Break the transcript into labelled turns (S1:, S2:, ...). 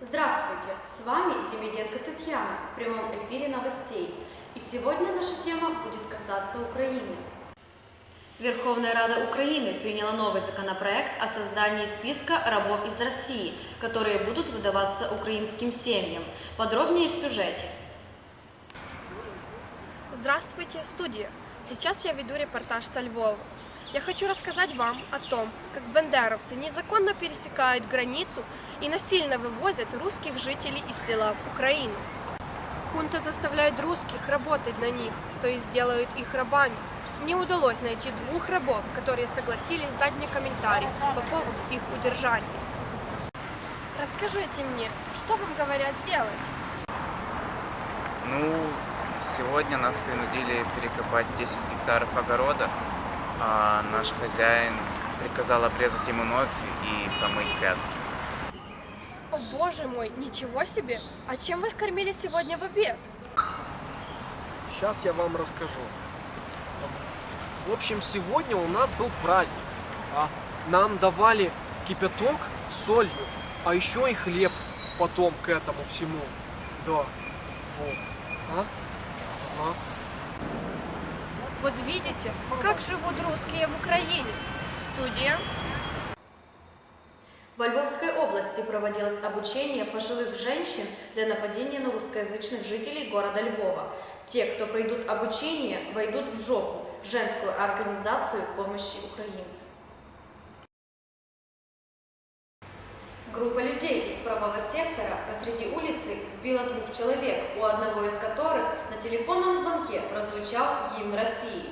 S1: Здравствуйте, с вами Демиденко Татьяна в прямом эфире новостей. И сегодня наша тема будет касаться Украины. Верховная Рада Украины приняла новый законопроект о создании списка рабов из России, которые будут выдаваться украинским семьям. Подробнее в сюжете.
S2: Здравствуйте, студия! Сейчас я веду репортаж со Львова. Я хочу рассказать вам о том, как бандеровцы незаконно пересекают границу и насильно вывозят русских жителей из села в Украину. Хунта заставляет русских работать на них, то есть делают их рабами. Мне удалось найти двух рабов, которые согласились дать мне комментарий по поводу их удержания. Расскажите мне, что вам говорят делать?
S3: Ну, сегодня нас принудили перекопать 10 гектаров огорода, а наш хозяин приказал обрезать ему ноги и помыть пятки.
S2: О боже мой, ничего себе! А чем вас кормили сегодня в обед?
S4: Сейчас я вам расскажу. В общем, сегодня у нас был праздник. А нам давали кипяток с солью, а еще и хлеб потом к этому всему. Да. Вот. А?
S2: Вот видите, как живут русские в Украине. Студия.
S1: Во Львовской области проводилось обучение пожилых женщин для нападения на русскоязычных жителей города Львова. Те, кто пройдут обучение, войдут в ЖОПу, женскую организацию помощи украинцам. Группа людей из правого сектора посреди улицы сбила двух человек, у одного из которых телефонном звонке прозвучал гимн России.